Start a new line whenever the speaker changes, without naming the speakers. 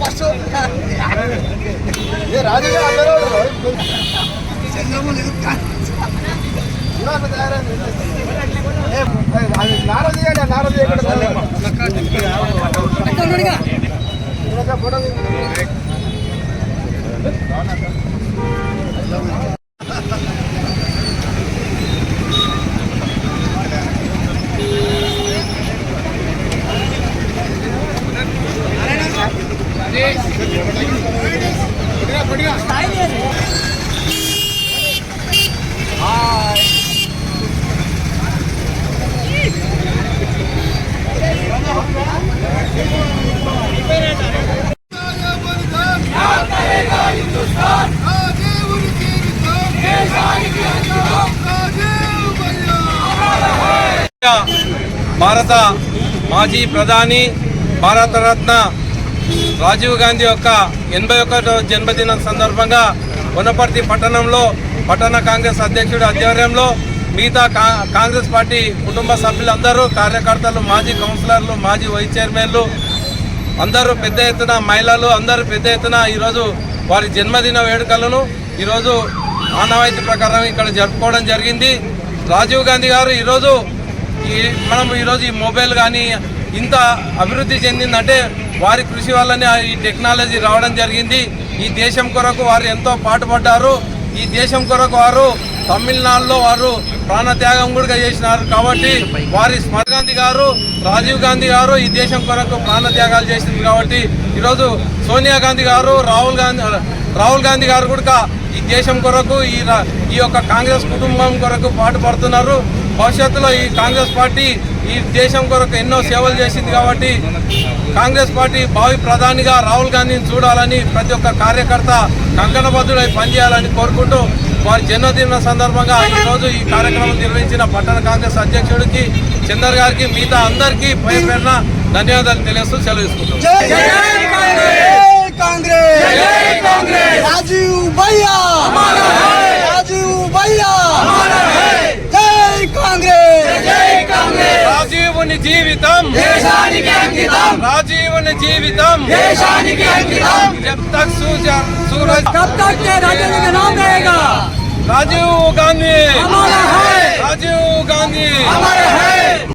First ఏ రాజు అందరూ నారదీయండి నారదీయ photo
Bharat मजी प्रधानी भारत रत्न రాజీవ్ గాంధీ యొక్క ఎనభై ఒకటో జన్మదినం సందర్భంగా వనపర్తి పట్టణంలో పట్టణ కాంగ్రెస్ అధ్యక్షుడి ఆధ్వర్యంలో మిగతా కా- కాంగ్రెస్ పార్టీ కుటుంబ సభ్యులందరూ కార్యకర్తలు మాజీ కౌన్సిలర్లు మాజీ వైస్ చైర్మన్లు అందరూ పెద్ద ఎత్తున మహిళలు అందరూ పెద్ద ఎత్తున ఈరోజు వారి జన్మదిన వేడుకలను ఈరోజు ఆనవాయితీ ప్రకారం ఇక్కడ జరుపుకోవడం జరిగింది. రాజీవ్ గాంధీ గారు ఈరోజు ఈ మనం ఈరోజు ఈ మొబైల్ కానీ ఇంత అభివృద్ధి చెందిందంటే వారి కృషి వల్లనే ఈ టెక్నాలజీ రావడం జరిగింది. ఈ దేశం కొరకు వారు ఎంతో పాటుపడ్డారు. ఈ దేశం కొరకు వారు తమిళనాడులో వారు ప్రాణత్యాగం కూడా చేసినారు కాబట్టి వారి స్మరణ గాంధీ గారు రాజీవ్ గాంధీ గారు ఈ దేశం కొరకు ప్రాణత్యాగాలు చేసింది కాబట్టి ఈరోజు సోనియా గాంధీ గారు రాహుల్ గాంధీ రాహుల్ గాంధీ గారు కూడా ఈ దేశం కొరకు ఈ ఈ యొక్క కాంగ్రెస్ కుటుంబం కొరకు పాటుపడుతున్నారు. భవిష్యత్తులో ఈ కాంగ్రెస్ పార్టీ ఈ దేశం కొరకు ఎన్నో సేవలు చేసింది కాబట్టి కాంగ్రెస్ పార్టీ భావి ప్రధానిగా రాహుల్ గాంధీని చూడాలని ప్రతి ఒక్క కార్యకర్త కంకణబద్ధుడై పనిచేయాలని కోరుకుంటూ వారి జన్మదిన సందర్భంగా ఈరోజు ఈ కార్యక్రమం నిర్వహించిన పట్టణ కాంగ్రెస్ అధ్యక్షుడికి చందర్ గారికి మిగతా అందరికీ పేరున ధన్యవాదాలు తెలియస్తూ సెలవు తీసుకుంటాం జీవితం
దేశానికి అంకితం
రాజీవుని జీవితం
దేశానికి అంకితం
జబ్ తక్ సూజ- సూరజ్
कब तक ये राजेंद्र का नाम रहेगा
రాజీవ్ గాంధీ
हमारा है
రాజీవ్ గాంధీ
हमारा